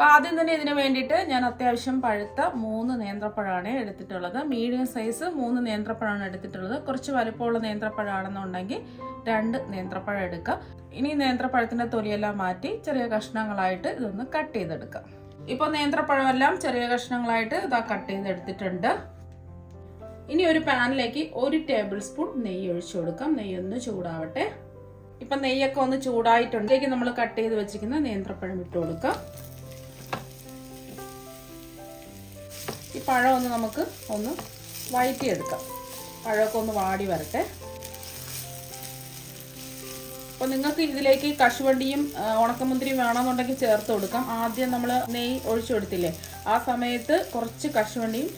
അപ്പോൾ ആദ്യം തന്നെ ഇതിന് വേണ്ടിയിട്ട് ഞാൻ അത്യാവശ്യം പഴുത്ത മൂന്ന് നേന്ത്രപ്പഴമാണ് എടുത്തിട്ടുള്ളത്. മീഡിയം സൈസ് മൂന്ന് നേന്ത്രപ്പഴമാണ് എടുത്തിട്ടുള്ളത്. കുറച്ച് വലുപ്പമുള്ള നേന്ത്രപ്പഴമാണെന്നുണ്ടെങ്കിൽ രണ്ട് നേന്ത്രപ്പഴം എടുക്കുക ഇനി നേന്ത്രപ്പഴത്തിന്റെ തൊലിയെല്ലാം മാറ്റി ചെറിയ കഷ്ണങ്ങളായിട്ട് ഇതൊന്ന് കട്ട് ചെയ്തെടുക്കാം. ഇപ്പോൾ നേന്ത്രപ്പഴമെല്ലാം ചെറിയ കഷ്ണങ്ങളായിട്ട് ഇതാ കട്ട് ചെയ്തെടുത്തിട്ടുണ്ട്. ഇനി ഒരു പാനിലേക്ക് ഒരു ടേബിൾ സ്പൂൺ നെയ്യ് ഒഴിച്ചു കൊടുക്കാം. നെയ്യ് ഒന്ന് ചൂടാവട്ടെ. ഇപ്പൊ നെയ്യൊക്കെ ഒന്ന് ചൂടായിട്ടുണ്ട്. നമ്മൾ കട്ട് ചെയ്ത് വെച്ചിരിക്കുന്ന നേന്ത്രപ്പഴം ഇട്ട് കൊടുക്കാം. ഈ പഴം ഒന്ന് നമുക്ക് ഒന്ന് വഴറ്റിയെടുക്കാം. പഴമൊക്കെ ഒന്ന് വാടി വരട്ടെ. അപ്പോൾ നിങ്ങൾക്ക് ഇതിലേക്ക് കശുവണ്ടിയും ഉണക്കമുന്തിരിയും വേണമെന്നുണ്ടെങ്കിൽ ചേർത്ത് കൊടുക്കാം. ആദ്യം നമ്മൾ നെയ്യ് ഒഴിച്ചു കൊടുത്തില്ലേ? ആ സമയത്ത് കുറച്ച് കശുവണ്ടിയും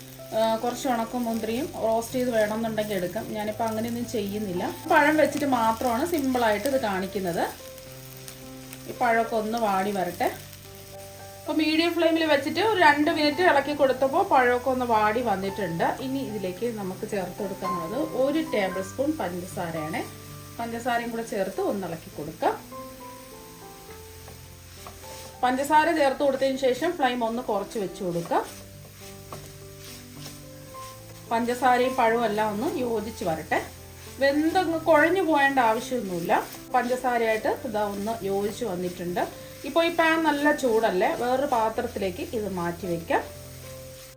കുറച്ച് ഉണക്കമുന്തിരിയും റോസ്റ്റ് ചെയ്ത് വേണമെന്നുണ്ടെങ്കിൽ എടുക്കാം. ഞാനിപ്പോൾ അങ്ങനെയൊന്നും ചെയ്യുന്നില്ല. പഴം വെച്ചിട്ട് മാത്രമാണ് സിമ്പിളായിട്ട് ഇത് കാണിക്കുന്നത്. ഈ പഴമൊക്കെ ഒന്ന് വാടി വരട്ടെ. അപ്പോൾ മീഡിയം ഫ്ലെയിമിൽ വെച്ചിട്ട് ഒരു രണ്ട് മിനിറ്റ് ഇളക്കി കൊടുത്തപ്പോൾ പഴമൊക്കെ ഒന്ന് വാടി വന്നിട്ടുണ്ട്. ഇനി ഇതിലേക്ക് നമുക്ക് ചേർത്ത് കൊടുക്കാനുള്ളത് ഒരു ടേബിൾ സ്പൂൺ പഞ്ചസാരയാണ്. പഞ്ചസാരയും കൂടെ ചേർത്ത് ഒന്ന് ഇളക്കി കൊടുക്കാം. പഞ്ചസാര ചേർത്ത് കൊടുത്തതിന് ശേഷം ഫ്ലെയിം ഒന്ന് കുറച്ച് വെച്ച് കൊടുക്കാം. പഞ്ചസാരയും പഴവും എല്ലാം ഒന്ന് യോജിച്ച് വരട്ടെ. വെന്തങ്ങ് കുഴഞ്ഞു പോകേണ്ട ആവശ്യമൊന്നുമില്ല. പഞ്ചസാരയായിട്ട് ഇതാ ഒന്ന് യോജിച്ച് വന്നിട്ടുണ്ട്. ഇപ്പോൾ ഈ പാൻ നല്ല ചൂടല്ലേ വേറൊരു പാത്രത്തിലേക്ക് ഇത് മാറ്റി വയ്ക്കാം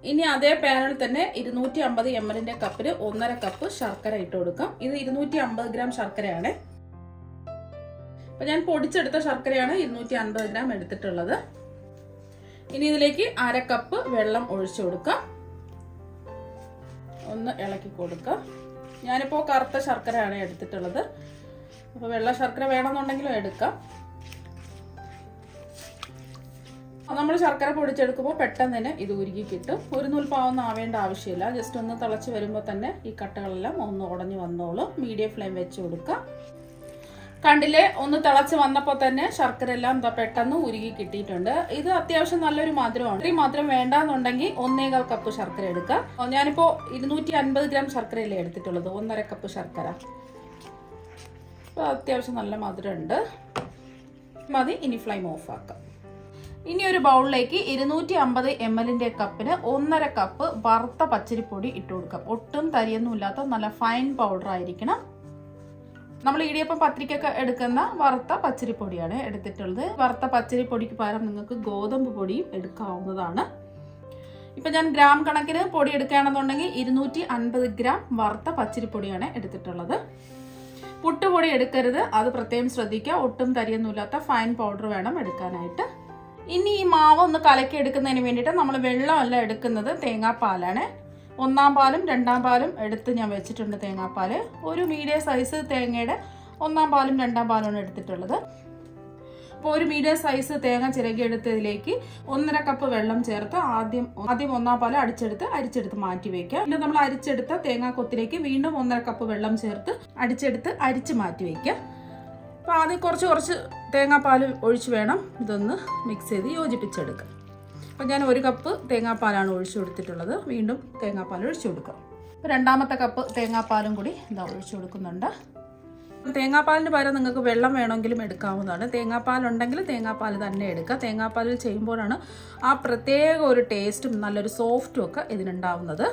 ഇനി അതേ പാനിൽ തന്നെ ഇരുന്നൂറ്റി അമ്പത് എം എല്ലിന്റെ കപ്പിൽ ഒന്നര കപ്പ് ശർക്കര ഇട്ട് കൊടുക്കാം. ഇത് ഇരുന്നൂറ്റി അമ്പത് ഗ്രാം ശർക്കരയാണ്. അപ്പൊ ഞാൻ പൊടിച്ചെടുത്ത ശർക്കരയാണ് ഇരുന്നൂറ്റി അൻപത് ഗ്രാം എടുത്തിട്ടുള്ളത്. ഇനി ഇതിലേക്ക് അര കപ്പ് വെള്ളം ഒഴിച്ചു കൊടുക്കാം. ഒന്ന് ഇളക്കി കൊടുക്കാം. ഞാനിപ്പോൾ കറുത്ത ശർക്കരയാണ് എടുത്തിട്ടുള്ളത്. അപ്പോൾ വെള്ള ശർക്കര വേണമെന്നുണ്ടെങ്കിലും എടുക്കാം. നമ്മൾ ശർക്കര പൊടിച്ചെടുക്കുമ്പോൾ പെട്ടെന്ന് തന്നെ ഇത് ഉരുകി കിട്ടും. ഒരു നൂൽപ്പാവൊന്നും ആവേണ്ട ആവശ്യമില്ല. ജസ്റ്റ് ഒന്ന് തിളച്ച് വരുമ്പോൾ തന്നെ ഈ കട്ടകളെല്ലാം ഒന്ന് ഉടഞ്ഞു വന്നോളും. മീഡിയം ഫ്ലെയിം വെച്ച് കൊടുക്കുക കണ്ടില്ലേ? ഒന്ന് തിളച്ച് വന്നപ്പോൾ തന്നെ ശർക്കര എല്ലാം പെട്ടെന്ന് ഉരുകി കിട്ടിയിട്ടുണ്ട്. ഇത് അത്യാവശ്യം നല്ലൊരു മധുരമാണ്. ഈ മധുരം വേണ്ടാന്നുണ്ടെങ്കിൽ ഒന്നേകാൽ കപ്പ് ശർക്കര എടുക്കുക ഞാനിപ്പോൾ ഇരുന്നൂറ്റി അൻപത് ഗ്രാം ശർക്കരയല്ലേ എടുത്തിട്ടുള്ളത്? ഒന്നര കപ്പ് ശർക്കര. അത്യാവശ്യം നല്ല മധുരമുണ്ട്. മതി ഇനി ഫ്ലെയിം ഓഫ് ആക്കാം ഇനി ഒരു ബൗളിലേക്ക് ഇരുന്നൂറ്റി അമ്പത് എം എല്ലിന്റെ കപ്പിന് ഒന്നര കപ്പ് വറുത്ത പച്ചരിപ്പൊടി ഇട്ട് കൊടുക്കാം. ഒട്ടും തരിയൊന്നുമില്ലാത്ത നല്ല ഫൈൻ പൗഡർ ആയിരിക്കണം. നമ്മൾ ഇടിയപ്പം പത്രിക്കൊക്കെ എടുക്കുന്ന വറുത്ത പച്ചരിപ്പൊടിയാണ് എടുത്തിട്ടുള്ളത്. വറുത്ത പച്ചരിപ്പൊടിക്ക് പകരം നിങ്ങൾക്ക് ഗോതമ്പ് പൊടിയും എടുക്കാവുന്നതാണ്. ഇപ്പം ഞാൻ ഗ്രാം കണക്കിന് പൊടി എടുക്കുകയാണെന്നുണ്ടെങ്കിൽ ഇരുന്നൂറ്റി അൻപത് ഗ്രാം വറുത്ത പച്ചരിപ്പൊടിയാണ് എടുത്തിട്ടുള്ളത്. പുട്ടുപൊടി എടുക്കരുത്. അത് പ്രത്യേകം ശ്രദ്ധിക്കുക. ഒട്ടും തരിയൊന്നുമില്ലാത്ത ഫൈൻ പൗഡർ വേണം എടുക്കാനായിട്ട്. ഇനി ഈ മാവ് ഒന്ന് കലക്കി എടുക്കുന്നതിന് വേണ്ടിയിട്ട് നമ്മൾ വെള്ളമല്ല എടുക്കുന്നത് തേങ്ങാപ്പാലാണ്. ഒന്നാം പാലും രണ്ടാം പാലും എടുത്ത് ഞാൻ വെച്ചിട്ടുണ്ട് തേങ്ങാപ്പാൽ ഒരു മീഡിയം സൈസ് തേങ്ങയുടെ ഒന്നാം പാലും രണ്ടാം പാലുമാണ് എടുത്തിട്ടുള്ളത്. അപ്പോൾ ഒരു മീഡിയം സൈസ് തേങ്ങ ചിരകി എടുത്തതിലേക്ക് ഒന്നര കപ്പ് വെള്ളം ചേർത്ത് ആദ്യം ആദ്യം ഒന്നാം പാൽ അടിച്ചെടുത്ത് അരിച്ചെടുത്ത് മാറ്റി വെക്കുക. പിന്നെ നമ്മൾ അരിച്ചെടുത്ത തേങ്ങാ കൊത്തിലേക്ക് വീണ്ടും ഒന്നര കപ്പ് വെള്ളം ചേർത്ത് അടിച്ചെടുത്ത് അരിച്ച് മാറ്റി വെക്കുക. അപ്പോൾ ആദ്യം കുറച്ച് കുറച്ച് തേങ്ങാപ്പാൽ ഒഴിച്ച് വേണം ഇതൊന്ന് മിക്സ് ചെയ്ത് യോജിപ്പിച്ചെടുക്കാം അപ്പോൾ ഞാൻ ഒരു കപ്പ് തേങ്ങാപ്പാലാണ് ഒഴിച്ചു കൊടുത്തിട്ടുള്ളത്. വീണ്ടും തേങ്ങാപ്പാൽ ഒഴിച്ചു കൊടുക്കാം. അപ്പോൾ രണ്ടാമത്തെ കപ്പ് തേങ്ങാപ്പാലും കൂടി ഇതാ ഒഴിച്ചു കൊടുക്കുന്നുണ്ട്. തേങ്ങാപ്പാലിന് പകരം നിങ്ങൾക്ക് വെള്ളം വേണമെങ്കിലും എടുക്കാവുന്നതാണ്. തേങ്ങാപ്പാൽ ഉണ്ടെങ്കിൽ തേങ്ങാപ്പാൽ തന്നെ എടുക്കുക. തേങ്ങാപ്പാലിൽ ചെയ്യുമ്പോഴാണ് ആ പ്രത്യേക ഒരു ടേസ്റ്റും നല്ലൊരു സോഫ്റ്റും ഒക്കെ ഇതിനുണ്ടാവുന്നത്.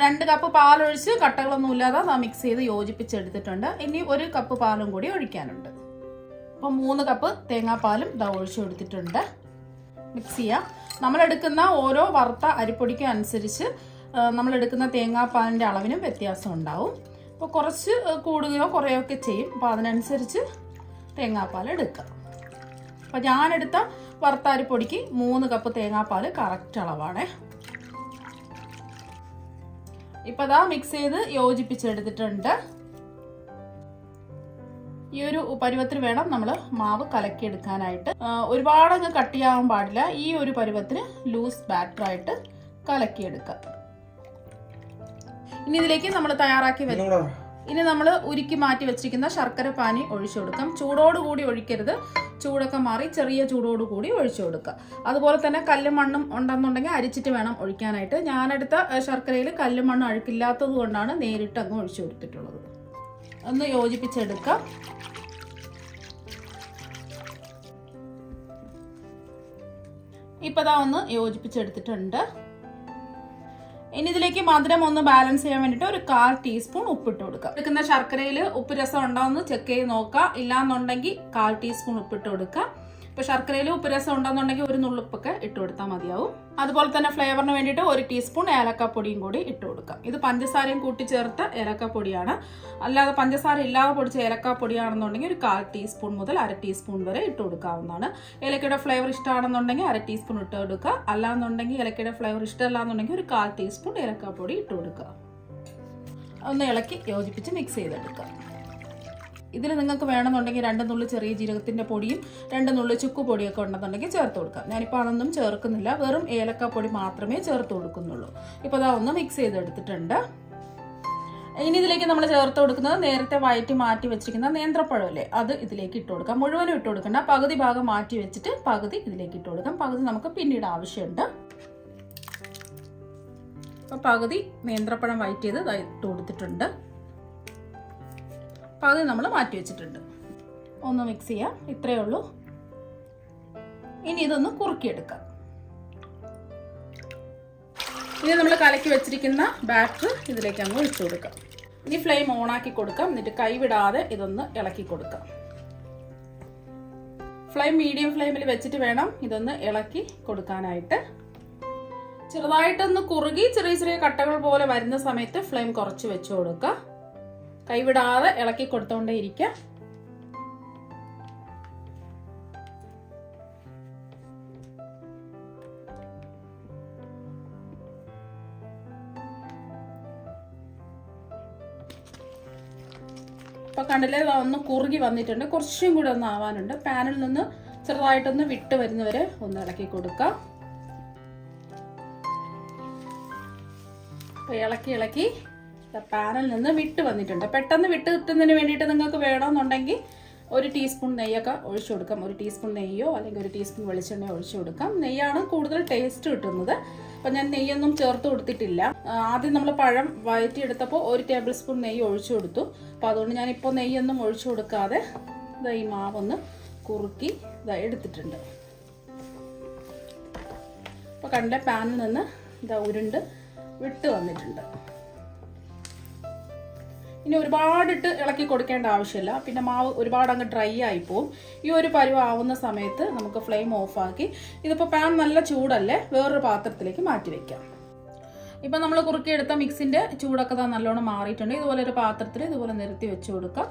രണ്ട് കപ്പ് പാലൊഴിച്ച് കട്ടകളൊന്നും ഇല്ലാതെ മിക്സ് ചെയ്ത് യോജിപ്പിച്ചെടുത്തിട്ടുണ്ട്. ഇനി ഒരു കപ്പ് പാലും കൂടി ഒഴിക്കാനുണ്ട്. അപ്പോൾ മൂന്ന് കപ്പ് തേങ്ങാപ്പാലും ഇതാ ഒഴിച്ചു കൊടുത്തിട്ടുണ്ട് മിക്സ് ചെയ്യാം. നമ്മൾ എടുക്കുന്ന ഓരോ വറുത്ത അരിപ്പൊടിക്കും അനുസരിച്ച് നമ്മളെടുക്കുന്ന തേങ്ങാപ്പാലിന്റെ അളവിനും വ്യത്യാസം ഉണ്ടാവും. അപ്പോൾ കുറച്ച് കൂടുകയോ കുറയോ ഒക്കെ ചെയ്യും. അപ്പോൾ അതിനനുസരിച്ച് തേങ്ങാപ്പാൽ എടുക്കുക അപ്പോൾ ഞാനെടുത്ത വറുത്ത അരിപ്പൊടിക്ക് മൂന്ന് കപ്പ് തേങ്ങാപ്പാൽ കറക്റ്റ് അളവാണേ. ഇപ്പൊ അതാ മിക്സ് ചെയ്ത് യോജിപ്പിച്ചെടുത്തിട്ടുണ്ട്. ഈ ഒരു പരുവത്തിന് വേണം നമ്മൾ മാവ് കലക്കിയെടുക്കാനായിട്ട്. ഒരുപാടങ്ങ് കട്ടിയാവാൻ പാടില്ല. ഈ ഒരു പരുവത്തിന് ലൂസ് ബാറ്ററായിട്ട് കലക്കിയെടുക്കാം. ഇനി ഇതിലേക്ക് നമ്മൾ തയ്യാറാക്കി കൂടെ ഇനി നമ്മൾ ഉരുക്കി മാറ്റി വെച്ചിരിക്കുന്ന ശർക്കര പാനി ഒഴിച്ചു കൊടുക്കാം. ചൂടോടുകൂടി ഒഴിക്കരുത്. ചൂടൊക്കെ മാറി ചെറിയ ചൂടോടുകൂടി ഒഴിച്ചു കൊടുക്കുക. അതുപോലെ തന്നെ കല്ലും മണ്ണും ഉണ്ടെന്നുണ്ടെങ്കിൽ അരിച്ചിട്ട് വേണം ഒഴിക്കാനായിട്ട്. ഞാനെടുത്ത ശർക്കരയിൽ കല്ലും മണ്ണും അഴുക്കില്ലാത്തത് കൊണ്ടാണ് നേരിട്ട് അങ്ങ് ഒഴിച്ചു കൊടുത്തിട്ടുള്ളത്. ഒന്ന് യോജിപ്പിച്ചെടുക്കാം. ഇപ്പം ഒന്ന് യോജിപ്പിച്ചെടുത്തിട്ടുണ്ട്. ഇനി ഇതിലേക്ക് മധുരം ഒന്ന് ബാലൻസ് ചെയ്യാൻ വേണ്ടിയിട്ട് ഒരു കാൽ ടീസ്പൂൺ ഉപ്പിട്ട് കൊടുക്കുക എടുക്കുന്ന ശർക്കരയിൽ ഉപ്പ് രസം ഉണ്ടോ എന്ന് ചെക്ക് ചെയ്ത് നോക്കുക ഇല്ലാന്നുണ്ടെങ്കിൽ കാൽ ടീസ്പൂൺ ഉപ്പിട്ട് കൊടുക്കുക ഇപ്പൊ ശർക്കരയിൽ ഉപ്പ് രസം ഉണ്ടെന്നുണ്ടെങ്കിൽ ഒരു നുള്ളുപ്പൊക്കെ ഇട്ട് കൊടുത്താൽ മതിയാവും. അതുപോലെ തന്നെ ഫ്ലേവറിന് വേണ്ടിയിട്ട് ഒരു ടീസ്പൂൺ ഏലക്കപ്പൊടിയും കൂടി ഇട്ട് കൊടുക്കാം. ഇത് പഞ്ചസാരയും കൂട്ടി ചേർത്ത ഏലക്കപ്പൊടിയാണ്. അല്ലാതെ പഞ്ചസാര ഇല്ലാതെ പൊടിച്ച ഏലക്കപ്പൊടിയാണെന്നുണ്ടെങ്കിൽ ഒരു കാൽ ടീസ്പൂൺ മുതൽ അര ടീസ്പൂൺ വരെ ഇട്ട് കൊടുക്കാവുന്നതാണ്. ഏലക്കയുടെ ഫ്ലേവർ ഇഷ്ടമാണെന്നുണ്ടെങ്കിൽ അര ടീസ്പൂൺ ഇട്ട് കൊടുക്കുക. അല്ലാന്നുണ്ടെങ്കിൽ ഏലക്കയുടെ ഫ്ലേവർ ഇഷ്ടമല്ല എന്നുണ്ടെങ്കിൽ ഒരു കാൽ ടീസ്പൂൺ ഏലക്കാപ്പൊടി ഇട്ട് കൊടുക്കുക. ഒന്ന് ഇളക്കി യോജിപ്പിച്ച് മിക്സ് ചെയ്തെടുക്കുക. ഇതിൽ നിങ്ങൾക്ക് വേണമെന്നുണ്ടെങ്കിൽ രണ്ട് നുള്ളി ചെറിയ ജീരകത്തിന്റെ പൊടിയും രണ്ട് നുള്ളി ചുക്ക് പൊടിയൊക്കെ ഉണ്ടെന്നുണ്ടെങ്കിൽ ചേർത്ത് കൊടുക്കാം. ഞാനിപ്പോൾ അതൊന്നും ചേർക്കുന്നില്ല. വെറും ഏലക്കപ്പൊടി മാത്രമേ ചേർത്ത് കൊടുക്കുന്നുള്ളൂ. ഇപ്പോൾ അതാ ഒന്ന് മിക്സ് ചെയ്തെടുത്തിട്ടുണ്ട്. ഇനി ഇതിലേക്ക് നമ്മൾ ചേർത്ത് കൊടുക്കുന്നത് നേരത്തെ വയറ്റി മാറ്റി വെച്ചിരിക്കുന്ന നേന്ത്രപ്പഴമല്ലേ? അത് ഇതിലേക്ക് ഇട്ട് കൊടുക്കാം. മുഴുവനും ഇട്ട് കൊടുക്കണ്ട. പകുതി ഭാഗം മാറ്റി വെച്ചിട്ട് പകുതി ഇതിലേക്ക് ഇട്ട് കൊടുക്കാം. പകുതി നമുക്ക് പിന്നീട് ആവശ്യമുണ്ട്. അപ്പോൾ പകുതി നേന്ത്രപ്പഴം വയറ്റിയത് ഇട്ട് കൊടുത്തിട്ടുണ്ട്. പകുതി നമ്മൾ മാറ്റി വെച്ചിട്ടുണ്ട്. ഒന്ന് മിക്സ് ചെയ്യാം. ഇത്രയേ ഉള്ളൂ. ഇനി ഇതൊന്ന് കുറുക്കിയെടുക്കാം. ഇനി നമ്മൾ കലക്കി വെച്ചിരിക്കുന്ന ബാറ്റർ ഇതിലേക്ക് അങ്ങ് ഒഴിച്ചു കൊടുക്കാം. ഇനി ഫ്ലെയിം ഓണാക്കി കൊടുക്കാം. എന്നിട്ട് കൈവിടാതെ ഇതൊന്ന് ഇളക്കി കൊടുക്കാം. ഫ്ലെയിം മീഡിയം ഫ്ലെയിമിൽ വെച്ചിട്ട് വേണം ഇതൊന്ന് ഇളക്കി കൊടുക്കാനായിട്ട്. ചെറുതായിട്ടൊന്ന് കുറുകി ചെറിയ ചെറിയ കട്ടകൾ പോലെ വരുന്ന സമയത്ത് ഫ്ലെയിം കുറച്ച് വെച്ചു കൊടുക്കുക കൈവിടാതെ ഇളക്കി കൊടുത്തോണ്ടേ ഇരിക്കുക ഇപ്പൊ കണ്ടില്ലേ ഒന്ന് കുറുകി വന്നിട്ടുണ്ട്. കുറച്ചും കൂടി ഒന്ന് ആവാനുണ്ട്. പാനിൽ നിന്ന് ചെറുതായിട്ടൊന്ന് വിട്ട് വരുന്നവരെ ഒന്ന് ഇളക്കി കൊടുക്കാം. ഇളക്കി ഇളക്കി പാനിൽ നിന്ന് വിട്ട് വന്നിട്ടുണ്ട്. പെട്ടെന്ന് വിട്ട് കിട്ടുന്നതിന് വേണ്ടിയിട്ട് നിങ്ങൾക്ക് വേണമെന്നുണ്ടെങ്കിൽ ഒരു ടീസ്പൂൺ നെയ്യൊക്കെ ഒഴിച്ചു കൊടുക്കാം. ഒരു ടീസ്പൂൺ നെയ്യോ അല്ലെങ്കിൽ ഒരു ടീസ്പൂൺ വെളിച്ചെണ്ണയോ ഒഴിച്ചു കൊടുക്കാം. നെയ്യാണ് കൂടുതൽ ടേസ്റ്റ് കിട്ടുന്നത്. അപ്പം ഞാൻ നെയ്യൊന്നും ചേർത്ത് കൊടുത്തിട്ടില്ല. ആദ്യം നമ്മൾ പഴം വഴറ്റിയെടുത്തപ്പോൾ ഒരു ടേബിൾ സ്പൂൺ നെയ്യ് ഒഴിച്ചു കൊടുത്തു. അപ്പോൾ അതുകൊണ്ട് ഞാനിപ്പോൾ നെയ്യൊന്നും ഒഴിച്ചു കൊടുക്കാതെ ഇതാ ഈ മാവൊന്ന് കുറുക്കി ഇതാ എടുത്തിട്ടുണ്ട്. അപ്പോൾ കണ്ട പാനിൽ നിന്ന് ഇതാ ഉരുണ്ട് വിട്ട് വന്നിട്ടുണ്ട്. ഇനി ഒരുപാടിട്ട് ഇളക്കി കൊടുക്കേണ്ട ആവശ്യമില്ല. പിന്നെ മാവ് ഒരുപാട് അങ്ങ് ഡ്രൈ ആയി ഈ ഒരു പരുവ ആവുന്ന സമയത്ത് നമുക്ക് ഫ്ലെയിം ഓഫാക്കി ഇതിപ്പോൾ പാൻ നല്ല ചൂടല്ലേ? വേറൊരു പാത്രത്തിലേക്ക് മാറ്റി വെക്കാം. ഇപ്പം നമ്മൾ കുറുക്കിയെടുത്ത മിക്സിന്റെ ചൂടൊക്കെ താ നല്ലോണം മാറിയിട്ടുണ്ട്. ഇതുപോലെ ഒരു പാത്രത്തിൽ ഇതുപോലെ നിരത്തി വെച്ച് കൊടുക്കാം.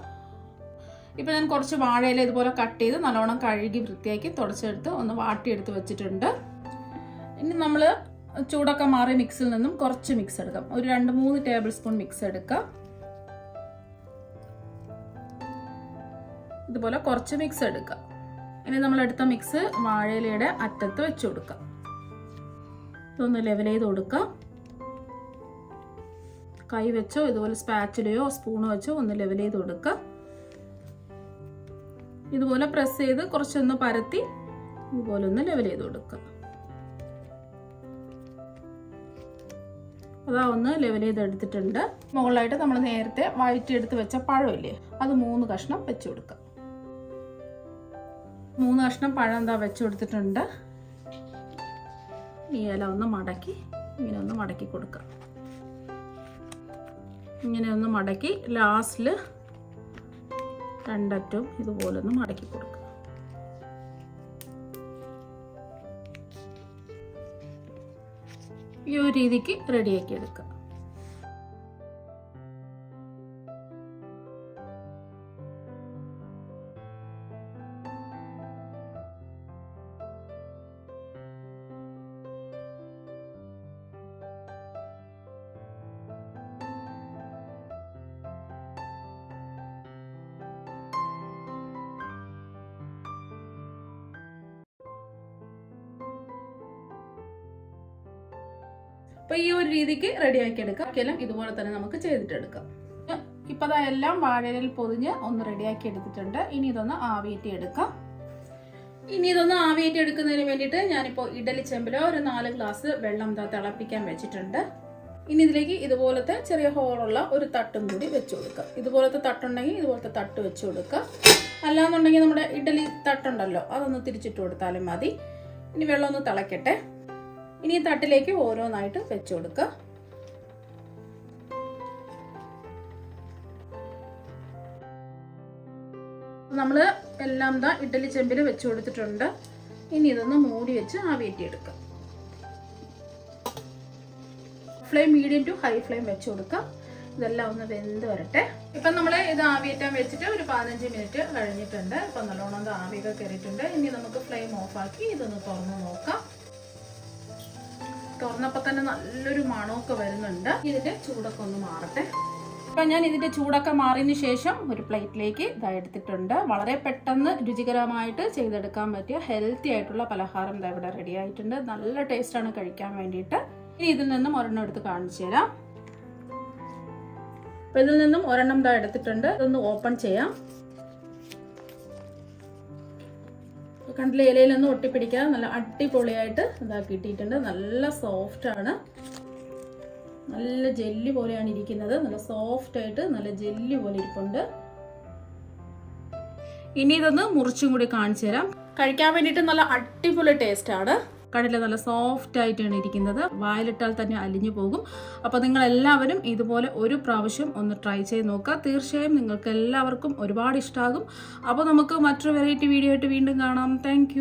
ഇപ്പം ഞാൻ കുറച്ച് വാഴയില ഇതുപോലെ കട്ട് ചെയ്ത് നല്ലോണം കഴുകി വൃത്തിയാക്കി തുടച്ചെടുത്ത് ഒന്ന് വാട്ടിയെടുത്ത് വെച്ചിട്ടുണ്ട്. ഇനി നമ്മൾ ചൂടൊക്കെ മാറി മിക്സിൽ നിന്നും കുറച്ച് മിക്സ് എടുക്കാം. ഒരു രണ്ട് മൂന്ന് ടേബിൾ സ്പൂൺ മിക്സ് എടുക്കാം. ഇതുപോലെ കുറച്ച് മിക്സ് എടുക്കുക. ഇനി നമ്മൾ എടുത്ത മിക്സ് വാഴയിലയുടെ അറ്റത്ത് വെച്ച് കൊടുക്കുക. ഇതൊന്ന് ലെവൽ ചെയ്ത് കൊടുക്കാം കൈ വെച്ചോ ഇതുപോലെ സ്പാച്ചിലയോ സ്പൂണോ വെച്ചോ ഒന്ന് ലെവൽ ചെയ്ത് കൊടുക്കുക. ഇതുപോലെ പ്രസ് ചെയ്ത് കുറച്ചൊന്ന് പരത്തി ഇതുപോലെ ഒന്ന് ലെവൽ ചെയ്ത് കൊടുക്കുക. അതാ ഒന്ന് ലെവൽ ചെയ്ത് എടുത്തിട്ടുണ്ട്. മുകളിലായിട്ട് നമ്മൾ നേരത്തെ വഴറ്റിയെടുത്ത് വെച്ച പഴമില്ലേ അത് മൂന്ന് കഷ്ണം വെച്ച് കൊടുക്കുക. മൂന്ന് കഷ്ണം പഴം എന്താ വെച്ച് കൊടുത്തിട്ടുണ്ട്. ഈ ഇല ഒന്ന് മടക്കി ഇങ്ങനെ ഒന്ന് മടക്കി കൊടുക്കുക ഇങ്ങനെ ഒന്ന് മടക്കി ലാസ്റ്റിൽ രണ്ടറ്റവും ഇതുപോലെ ഒന്ന് മടക്കി കൊടുക്കുക ഈ ഒരു രീതിക്ക് റെഡിയാക്കി എടുക്കുക അപ്പോൾ ഈ ഒരു രീതിക്ക് റെഡിയാക്കി എടുക്കാം. ഇതുപോലെ തന്നെ നമുക്ക് ചെയ്തിട്ടെടുക്കാം. ഇപ്പം അതെല്ലാം വാഴയിൽ പൊതിഞ്ഞ് ഒന്ന് റെഡിയാക്കി എടുത്തിട്ടുണ്ട്. ഇനി ഇതൊന്ന് ആവിയേറ്റി എടുക്കാം. ഇനി ഇതൊന്ന് ആവിയേറ്റി എടുക്കുന്നതിന് വേണ്ടിയിട്ട് ഞാനിപ്പോൾ ഇഡലി ചെമ്പിലോ ഒരു നാല് ഗ്ലാസ് വെള്ളം തിളപ്പിക്കാൻ വെച്ചിട്ടുണ്ട്. ഇനി ഇതിലേക്ക് ഇതുപോലത്തെ ചെറിയ ഹോളുള്ള ഒരു തട്ടും കൂടി വെച്ച് കൊടുക്കാം. ഇതുപോലത്തെ തട്ടുണ്ടെങ്കിൽ ഇതുപോലത്തെ തട്ട് വെച്ച് കൊടുക്കാം. അല്ലാന്നുണ്ടെങ്കിൽ നമ്മുടെ ഇഡലി തട്ടുണ്ടല്ലോ അതൊന്ന് തിരിച്ചിട്ട് കൊടുത്താലും മതി. ഇനി വെള്ളം ഒന്ന് തിളക്കട്ടെ. ഇനി തട്ടിലേക്ക് ഓരോന്നായിട്ട് വെച്ച് കൊടുക്കുക. നമ്മൾ എല്ലാം ദാ ഇഡലി ചെമ്പിൽ വെച്ച് കൊടുത്തിട്ടുണ്ട്. ഇനി ഇതൊന്ന് മൂടി വെച്ച് ആവിയേറ്റി എടുക്കുക flame medium to high flame വെച്ച് കൊടുക്കാം. ഇതെല്ലാം ഒന്ന് വെന്ത് വരട്ടെ. ഇപ്പം നമ്മൾ ഇത് ആവിയേറ്റാൻ വെച്ചിട്ട് ഒരു പതിനഞ്ച് മിനിറ്റ് കഴിഞ്ഞിട്ടുണ്ട്. ഇപ്പം നല്ലോണം ആവിയൊക്കെ കയറിയിട്ടുണ്ട്. ഇനി നമുക്ക് ഫ്ലെയിം ഓഫ് ആക്കി ഇതൊന്ന് തുറന്ന് നോക്കാം. തുറന്നപ്പോൾ തന്നെ നല്ലൊരു മണമൊക്കെ വരുന്നുണ്ട്. ഇതിന്റെ ചൂടൊക്കെ ഒന്ന് മാറട്ടെ. അപ്പൊ ഞാൻ ഇതിന്റെ ചൂടൊക്കെ മാറിയതിന് ശേഷം ഒരു പ്ലേറ്റിലേക്ക് ഇതാ എടുത്തിട്ടുണ്ട്. വളരെ പെട്ടെന്ന് രുചികരമായിട്ട് ചെയ്തെടുക്കാൻ പറ്റിയ ഹെൽത്തി ആയിട്ടുള്ള പലഹാരം ഇതാ ഇവിടെ റെഡി ആയിട്ടുണ്ട്. നല്ല ടേസ്റ്റാണ് കഴിക്കാൻ വേണ്ടിയിട്ട്. ഇനി ഇതിൽ നിന്നും ഒരെണ്ണം എടുത്ത് കാണിച്ചു തരാം. അപ്പൊ ഇതിൽ നിന്നും ഒരെണ്ണം ഇതാ എടുത്തിട്ടുണ്ട്. ഇതൊന്ന് ഓപ്പൺ ചെയ്യാം. കണ്ടില്ല ഇലയിലൊന്നും ഒട്ടിപ്പിടിക്കാതെ നല്ല അടിപൊളിയായിട്ട് ഇതാക്കിയിട്ടിട്ടുണ്ട് നല്ല സോഫ്റ്റ് ആണ്. നല്ല ജെല്ലി പോലെയാണ് ഇരിക്കുന്നത്. നല്ല സോഫ്റ്റ് ആയിട്ട് നല്ല ജെല്ലി പോലെ ഇരിപ്പുണ്ട്. ഇനി ഇതൊന്ന് മുറിച്ചും കൂടി കാണിച്ചു തരാം കഴിക്കാൻ വേണ്ടിയിട്ട് നല്ല അടിപൊളി ടേസ്റ്റ് ആണ്. കടല നല്ല സോഫ്റ്റ് ആയിട്ടാണ് ഇരിക്കുന്നത്. വായിലിട്ടാൽ തന്നെ അലിഞ്ഞു പോകും. അപ്പോൾ നിങ്ങൾ എല്ലാവരും ഇതുപോലെ ഒരു പ്രാവശ്യം ഒന്ന് ട്രൈ ചെയ്ത് നോക്കുക. തീർച്ചയായും നിങ്ങൾക്ക് എല്ലാവർക്കും ഒരുപാട് ഇഷ്ടമാകും അപ്പോൾ നമുക്ക് മറ്റൊരു വെറൈറ്റി വീഡിയോ ആയിട്ട് വീണ്ടും കാണാം. താങ്ക്